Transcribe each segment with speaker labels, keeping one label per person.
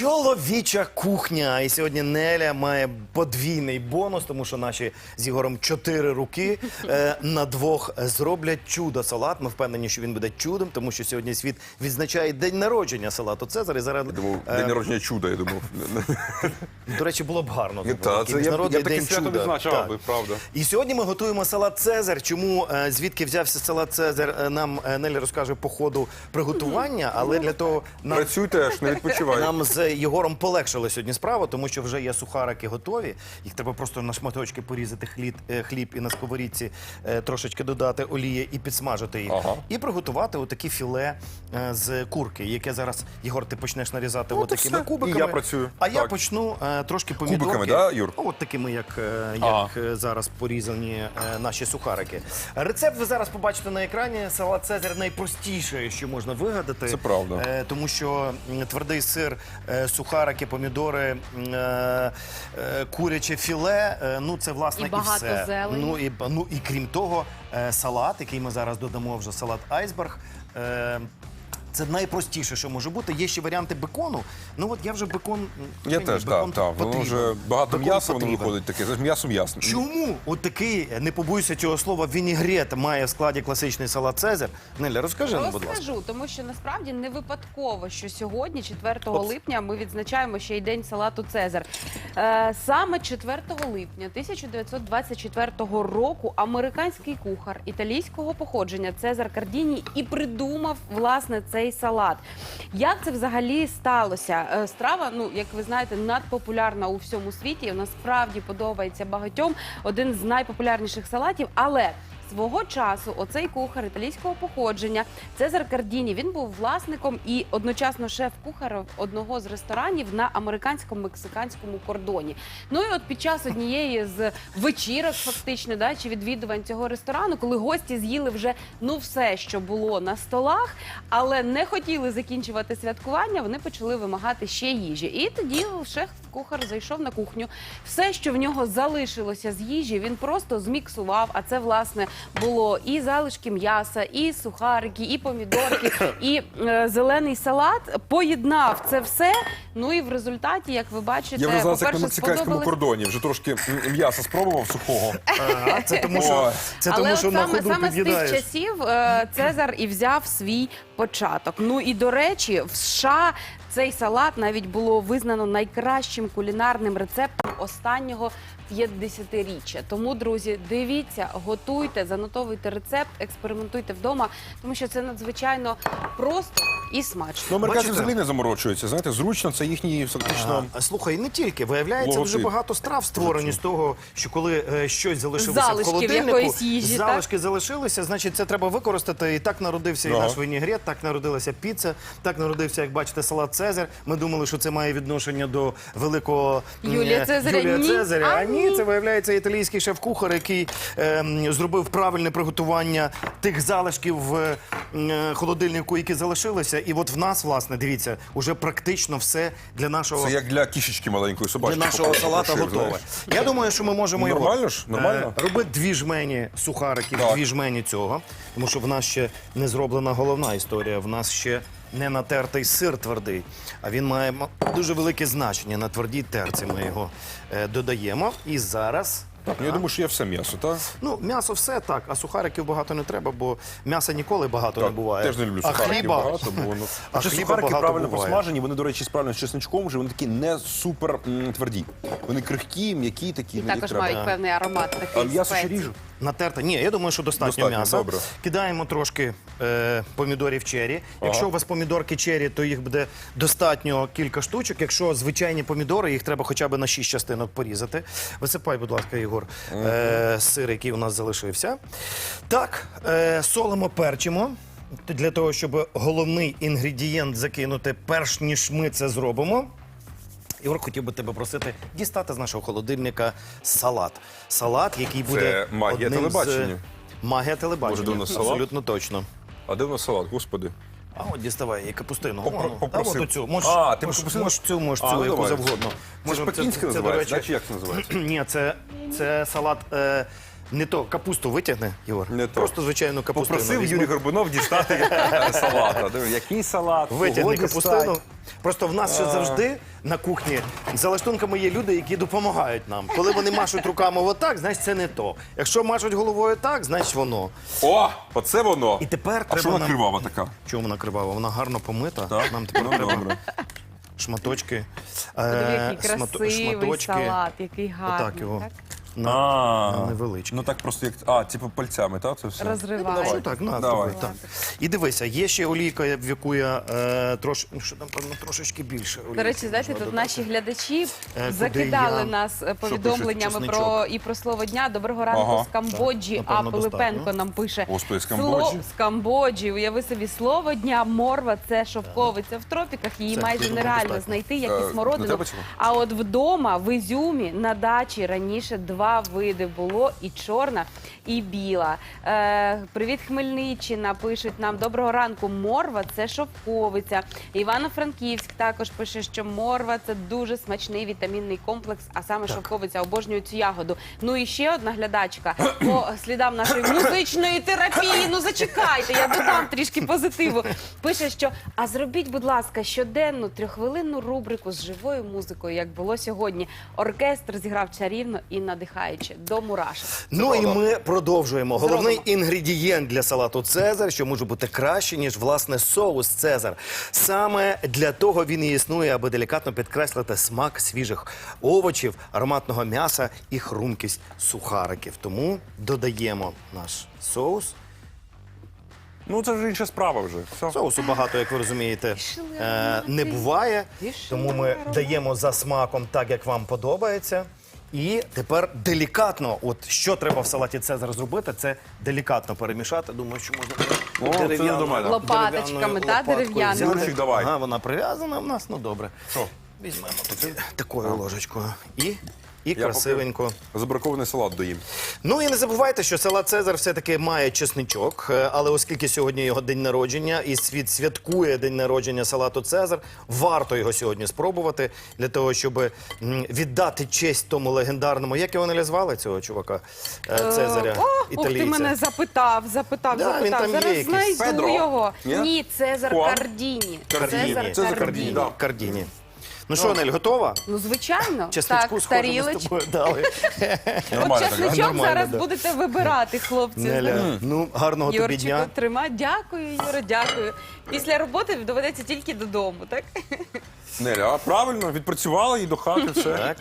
Speaker 1: Чоловіча кухня. І сьогодні Неля має подвійний бонус, тому що наші з Ігорем чотири руки е, на двох зроблять чудо салат. Ми впевнені, що він буде чудом, тому що сьогодні світ відзначає день народження салату Цезар. І зараз
Speaker 2: Я думав,
Speaker 1: е,
Speaker 2: день народження чуда, я думав.
Speaker 1: до речі, було б гарно. Зробити
Speaker 2: та, це я- я таке
Speaker 1: день
Speaker 2: свято
Speaker 1: чуда.
Speaker 2: відзначав
Speaker 1: Так.
Speaker 2: би, правда.
Speaker 1: І сьогодні ми готуємо салат Цезар. Чому е, звідки взявся салат Цезар? е, Нам е, Неля розкаже по ходу приготування, але для того нам
Speaker 2: Працюй теж, не відпочивай.
Speaker 1: Нам з Єгором полегшили сьогодні справу, тому що вже є сухарики готові. Їх треба просто на шматочки порізати хліб, е, хліб і на сковорідці е, трошечки додати олії і підсмажити їх.
Speaker 2: Ага.
Speaker 1: І приготувати отакі філе е, з курки, яке зараз, Єгор, ти почнеш нарізати
Speaker 2: Ну,
Speaker 1: отакими
Speaker 2: все.
Speaker 1: кубиками.
Speaker 2: І я працюю.
Speaker 1: А я почну трошки помідорки.
Speaker 2: Кубиками, да, Юр?
Speaker 1: От такими, як, як
Speaker 2: Ага.
Speaker 1: зараз порізані наші сухарики. Рецепт ви зараз побачите на екрані. Салат Цезар найпростіше, що можна вигадати.
Speaker 2: Це правда.
Speaker 1: Тому що твердий сир, сухарики, помідори, е, е, куряче філе. е, ну це власне
Speaker 3: І і
Speaker 1: все.
Speaker 3: зелені.
Speaker 1: Ну і ну і крім того, е, салат, який ми зараз додамо вже салат айсберг. Це найпростіше, що може бути. Є ще варіанти бекону. Ну от я вже бекон.
Speaker 2: Я теж,
Speaker 1: бекон
Speaker 2: так, так. Воно
Speaker 1: потрібен.
Speaker 2: вже багато
Speaker 1: Бекон
Speaker 2: м'яса воно
Speaker 1: потрібен.
Speaker 2: виходить таке. М'ясом ясно.
Speaker 1: Чому от такий, не побоюся цього слова, вінігрет має в складі класичний салат Цезар? Неля, розкажи нам, будь ласка.
Speaker 3: Розкажу, тому що насправді не випадково, що сьогодні, 4
Speaker 1: От.
Speaker 3: липня, ми відзначаємо ще й день салату Цезар. Е, саме 4 липня 1924 року американський кухар італійського походження Цезар Кардіні і придумав власне цей салат. Як це взагалі сталося? Е, страва, ну як ви знаєте, надпопулярна у всьому світі. Вона справді подобається багатьом. Один з найпопулярніших салатів, але Свого часу оцей кухар італійського походження Цезар Кардіні він був власником і одночасно шеф-кухарем одного з ресторанів на американсько-мексиканському кордоні. Ну і от під час однієї з вечірок, фактично, да, чи відвідувань цього ресторану, коли гості з'їли вже ну все, що було на столах, але не хотіли закінчувати святкування, вони почали вимагати ще їжі. І тоді шеф-кухар зайшов на кухню. Все, що в нього залишилося з їжі, він просто зміксував. А це власне було і залишки м'яса, і сухарики, і помідорки, і е, зелений салат. Поєднав це все. Ну і в результаті, як ви бачите,
Speaker 2: Я вже зараз як на
Speaker 3: по-перше,
Speaker 2: мексиканському
Speaker 3: сподобалось-
Speaker 2: кордоні. Вже трошки м, м'яса спробував сухого.
Speaker 1: Ага, це тому, що,
Speaker 2: Ой.
Speaker 1: це
Speaker 3: Але
Speaker 1: тому,
Speaker 3: от
Speaker 1: що на
Speaker 3: саме,
Speaker 1: ходу
Speaker 3: саме з тих
Speaker 1: під'їдаєш.
Speaker 3: часів е, Цезар і взяв свій початок. Ну і до речі, в США цей салат навіть було визнано найкращим кулінарним рецептом останнього 50-річчя. Тому, друзі, дивіться, готуйте, занотовуйте рецепт, експериментуйте вдома, тому що це надзвичайно просто і смачно.
Speaker 2: Ну, американці
Speaker 1: Бачите?
Speaker 2: взагалі не заморочуються. Знаєте, зручно, це їхній фактично.
Speaker 1: А, слухай, не тільки виявляється,
Speaker 2: Логотип.
Speaker 1: вже багато страв створені з того, що коли е, щось залишилося в холодильнику,
Speaker 3: якоїсь їжі, так?
Speaker 1: залишки залишилися, значить це треба використати. І так народився і
Speaker 2: Ага.
Speaker 1: наш вінігрет, так народилася піца, так народився, як бачите, салат Цезар. Ми думали, що це має відношення до великого м,
Speaker 3: Юлія Цезаря. Ні.
Speaker 1: Цезаря. А, ні,
Speaker 3: ні.
Speaker 1: це виявляється італійський шеф-кухар, який ем, зробив правильне приготування тих залишків в е, холодильнику, які залишилися. І от в нас, власне, дивіться, уже практично все для нашого
Speaker 2: Це як для кішечки маленької собачки.
Speaker 1: для нашого салата готове.
Speaker 2: знаєш.
Speaker 1: Я думаю, що ми можемо його
Speaker 2: нормально ж, нормально.
Speaker 1: е, робити дві жмені сухариків,
Speaker 2: Так.
Speaker 1: дві жмені цього, тому що в нас ще не зроблена головна історія. В нас ще не натертий сир твердий, а він має дуже велике значення на твердій терці. Ми його е, додаємо. І зараз.
Speaker 2: Ну, я думаю, що є все м'ясо, так?
Speaker 1: Ну, м'ясо все так, а сухариків багато не треба, бо м'яса ніколи багато не буває.
Speaker 2: теж не люблю
Speaker 1: а
Speaker 2: сухариків
Speaker 1: хліба,
Speaker 2: багато, бо воно-
Speaker 1: а
Speaker 4: Чи
Speaker 1: хліба
Speaker 4: сухарики
Speaker 1: багато
Speaker 4: правильно
Speaker 1: буває.
Speaker 4: посмажені, вони, до речі, правильно з чесничком, вже вони такі не супер м, тверді. Вони крихкі, м'які такі.
Speaker 3: І
Speaker 4: ну, як
Speaker 3: також
Speaker 4: треба.
Speaker 3: мають певний аромат такий.
Speaker 4: А м'ясо ще
Speaker 3: спецій.
Speaker 4: ріжу.
Speaker 1: Натерта. Ні, я думаю, що достатньо,
Speaker 2: Достатньо,
Speaker 1: м'яса.
Speaker 2: добре.
Speaker 1: Кидаємо трошки е, помідорів чері. Якщо у вас помідорки чері, то їх буде достатньо кілька штучок. Якщо звичайні помідори, їх треба хоча б на 6 частинок порізати. Висипай, будь ласка, Ігор, е, сир, який у нас залишився. Так, е, солимо, перчимо. Для того, щоб головний інгредієнт закинути, перш ніж ми це зробимо. Ігор, хотів би тебе просити дістати з нашого холодильника салат. Салат, який буде
Speaker 2: магія
Speaker 1: одним з-
Speaker 2: телебачення.
Speaker 1: Магія телебачення.
Speaker 2: Може, нас салат?
Speaker 1: Абсолютно точно.
Speaker 2: А де в нас салат, господи?
Speaker 1: А от діставай і капустину.
Speaker 2: Попро-
Speaker 1: О, а
Speaker 2: попросив.
Speaker 1: от оцю. Можеш,
Speaker 2: А, ти
Speaker 1: можеш,
Speaker 2: капустину?
Speaker 1: можеш цю, можеш
Speaker 2: А,
Speaker 1: цю,
Speaker 2: ну,
Speaker 1: яку
Speaker 2: давай.
Speaker 1: завгодно.
Speaker 2: Це ж
Speaker 1: Можемо-
Speaker 2: по-кінськи називається. Чи як це називається?
Speaker 1: Ні, це, це салат е, Не то капусту витягне, Єгор.
Speaker 2: Не то.
Speaker 1: Просто звичайну капусту.
Speaker 2: Попросив Юрій Горбунов дістати салата. Який салат?
Speaker 1: Витягни
Speaker 2: Кого
Speaker 1: капустину. Просто в нас ще завжди на кухні за лаштунками є люди, які допомагають нам. Коли вони машуть руками отак, значить це не то. Якщо машуть головою так, значить воно.
Speaker 2: О, оце воно.
Speaker 1: І тепер
Speaker 2: А що вона
Speaker 1: нам...
Speaker 2: кривава така?
Speaker 1: Чому вона кривава? Вона гарно помита.
Speaker 2: Так?
Speaker 1: Нам тепер
Speaker 2: Ну,
Speaker 1: треба
Speaker 2: добре.
Speaker 1: шматочки. Е,
Speaker 3: який
Speaker 1: шмато-
Speaker 3: красивий
Speaker 1: шматочки.
Speaker 3: салат, який гарний.
Speaker 1: Отак його.
Speaker 3: так?
Speaker 1: На, на невеличкі.
Speaker 2: Ну так просто як. А, типу пальцями, так? Це все?
Speaker 3: Розриває.
Speaker 1: Що так, на,
Speaker 2: Давай.
Speaker 1: тобі, так. І дивися, є ще олійка, в яку я е, трош... ну, що там, певно, трошечки більше.
Speaker 3: До речі, знаєте, тут
Speaker 1: додати.
Speaker 3: наші глядачі
Speaker 1: Е, куди
Speaker 3: закидали
Speaker 1: я?
Speaker 3: нас е, повідомленнями про і про слово дня. Доброго ранку
Speaker 2: Ага,
Speaker 3: з Камбоджі.
Speaker 1: так,
Speaker 3: А Пилипенко
Speaker 1: достатньо.
Speaker 3: нам пише
Speaker 2: Господи, з
Speaker 3: «Сло-
Speaker 2: Камбоджі?»
Speaker 3: з Камбоджі. Уяви собі слово дня. Морва це шовковиця в тропіках. Її
Speaker 1: Це,
Speaker 3: майже нереально
Speaker 1: достатньо.
Speaker 3: знайти, як
Speaker 2: Е,
Speaker 3: і
Speaker 2: не
Speaker 3: смородину.
Speaker 2: треба цього?
Speaker 3: А от вдома в Ізюмі на дачі раніше два види було: і чорна, і біла. Е, привіт, Хмельниччина. Пишуть нам доброго ранку. Морва це шовковиця. Івано-Франківськ також пише, що морва це дуже смачний вітамінний комплекс, а саме шовковиця. Обожнюю цю ягоду. Ну і ще одна глядачка по слідам нашої музичної терапії. Ну зачекайте, я додам трішки позитиву. Пише, що а зробіть, будь ласка, щоденну трьоххвилинну рубрику з живою музикою, як було сьогодні. Оркестр зіграв чарівно і надихаюче до мурашок.
Speaker 1: Ну і ми продовжуємо. Головний
Speaker 3: Зробимо.
Speaker 1: інгредієнт для салату Цезар, що може бути краще, ніж власне соус Цезар. Саме для того він і існує, аби делікатно підкреслити смак свіжих овочів, ароматного м'яса і хрумкість сухариків. Тому додаємо наш соус.
Speaker 2: Ну це вже інша справа вже. Все.
Speaker 1: Соусу багато, як ви розумієте, е, не буває. Тому ми даємо за смаком так, як вам подобається. І тепер делікатно, от що треба в салаті Цезар зробити, це делікатно перемішати. Думаю, що можна
Speaker 2: О, це не
Speaker 1: дерев'яною-
Speaker 2: до мене.
Speaker 3: Лопаточками, та,
Speaker 1: взяти.
Speaker 2: Юрчик, давай.
Speaker 1: Ага, вона прив'язана в нас, ну добре.
Speaker 2: Що?
Speaker 1: Візьмемо такі, такою ложечкою. І, і
Speaker 2: поки-
Speaker 1: красивенько.
Speaker 2: Забракований салат доїм.
Speaker 1: Ну і не забувайте, що салат Цезар все-таки має чесничок, е, але оскільки сьогодні його день народження і світ святкує день народження салату Цезар, варто його сьогодні спробувати для того, щоб віддати честь тому легендарному. Як його назвали цього чувака Е, Цезаря?
Speaker 3: О, ух, ти мене запитав, запитав,
Speaker 1: Да, він
Speaker 3: запитав.
Speaker 1: там
Speaker 3: Зараз знайду його.
Speaker 2: Ні?
Speaker 3: Ні, Цезар Кардіні.
Speaker 2: Кардіні.
Speaker 3: Цезар
Speaker 2: Цезар
Speaker 3: Кардіні.
Speaker 2: Кардіні.
Speaker 1: Кардіні. Ну що, Нель, готова?
Speaker 3: Ну, звичайно.
Speaker 1: Чесничку
Speaker 3: так,
Speaker 1: ми з
Speaker 3: тарілочку.
Speaker 1: тобою дали.
Speaker 3: От
Speaker 2: Нормально так,
Speaker 3: чесничок
Speaker 1: Нормально,
Speaker 3: зараз
Speaker 1: да.
Speaker 3: будете вибирати, хлопці.
Speaker 1: Неля, ну гарного тобі
Speaker 3: Юрчику,
Speaker 1: дня.
Speaker 3: тримай. Дякую, Юра, дякую. Після роботи доведеться тільки додому, так?
Speaker 2: Неля, а правильно, відпрацювала і до хати все.
Speaker 1: Так.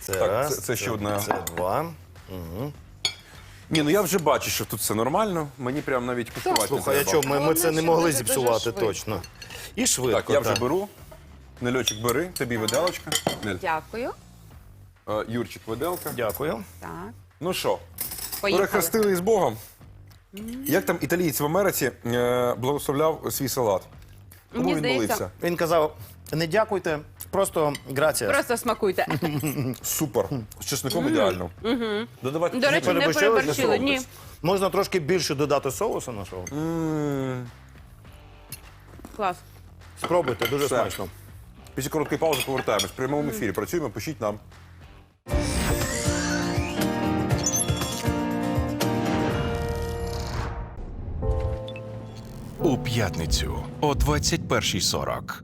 Speaker 1: Це
Speaker 2: Так,
Speaker 1: раз,
Speaker 2: це- це ще одна.
Speaker 1: Це два.
Speaker 2: Ні, ну я вже бачу, що тут все нормально. Мені прям навіть куштувати.
Speaker 1: Слухай,
Speaker 2: не
Speaker 1: а
Speaker 2: треба.
Speaker 1: чого, ми, ми це не могли зіпсувати
Speaker 3: швидко.
Speaker 1: точно. І швидко.
Speaker 2: Так, я вже беру. Нельочок бери, тобі виделочка. Нель.
Speaker 3: Дякую.
Speaker 2: Е, Юрчик, виделка.
Speaker 1: Дякую.
Speaker 3: Так.
Speaker 2: Ну що,
Speaker 3: Поїхали.
Speaker 2: перехрестили з Богом. Як там італієць в Америці е, благословляв свій салат? Кому
Speaker 3: Мені
Speaker 2: він
Speaker 3: здається,
Speaker 2: молився?
Speaker 1: Він казав: не дякуйте, просто грація.
Speaker 3: Просто смакуйте.
Speaker 2: Супер. З чесником ідеально. Додавати
Speaker 3: До речі, не
Speaker 1: переборщили?
Speaker 3: переборщили. Ні.
Speaker 1: Можна трошки більше додати соусу нашого.
Speaker 3: Клас.
Speaker 1: Спробуйте, дуже
Speaker 2: Все.
Speaker 1: смачно.
Speaker 2: Після короткої паузи повертаємось. В прямому ефірі працюємо, пишіть нам.
Speaker 5: у п'ятницю о 21.40.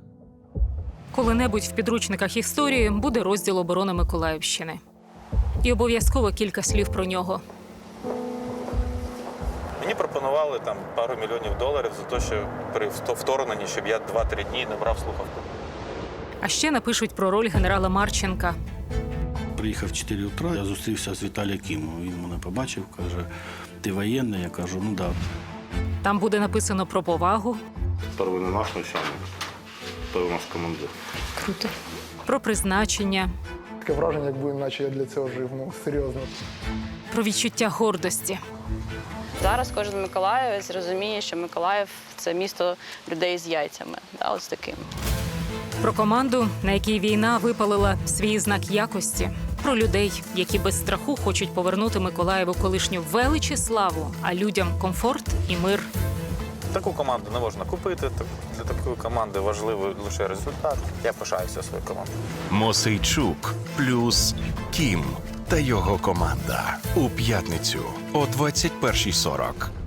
Speaker 6: Коли-небудь в підручниках історії буде розділ оборони Миколаївщини. І обов'язково кілька слів про нього.
Speaker 7: Мені пропонували там пару мільйонів доларів за те, що при вто- вторгненні, щоб я 2-3 дні не брав слухавку.
Speaker 6: А ще напишуть про роль генерала Марченка.
Speaker 8: Приїхав в 4 утра, я зустрівся з Віталієм Кімом. Він мене побачив, каже, ти воєнний? Я кажу, ну так.
Speaker 6: Там буде написано про повагу,
Speaker 9: Перший не наш начальник, той у нас командир.
Speaker 6: про призначення,
Speaker 10: Таке враження, якби наче я для цього жив. Ну серйозно.
Speaker 6: про відчуття гордості.
Speaker 11: Зараз кожен миколаївець розуміє, що Миколаїв це місто людей з яйцями. Да, ось таким.
Speaker 6: Про команду, на якій війна випалила свій знак якості, про людей, які без страху хочуть повернути Миколаєву колишню велич і славу, а людям комфорт і мир.
Speaker 7: Таку команду не можна купити. Для такої команди важливий лише результат. Я пишаюся своєю командою.
Speaker 5: Мосейчук плюс Кім та його команда у п'ятницю о 21.40.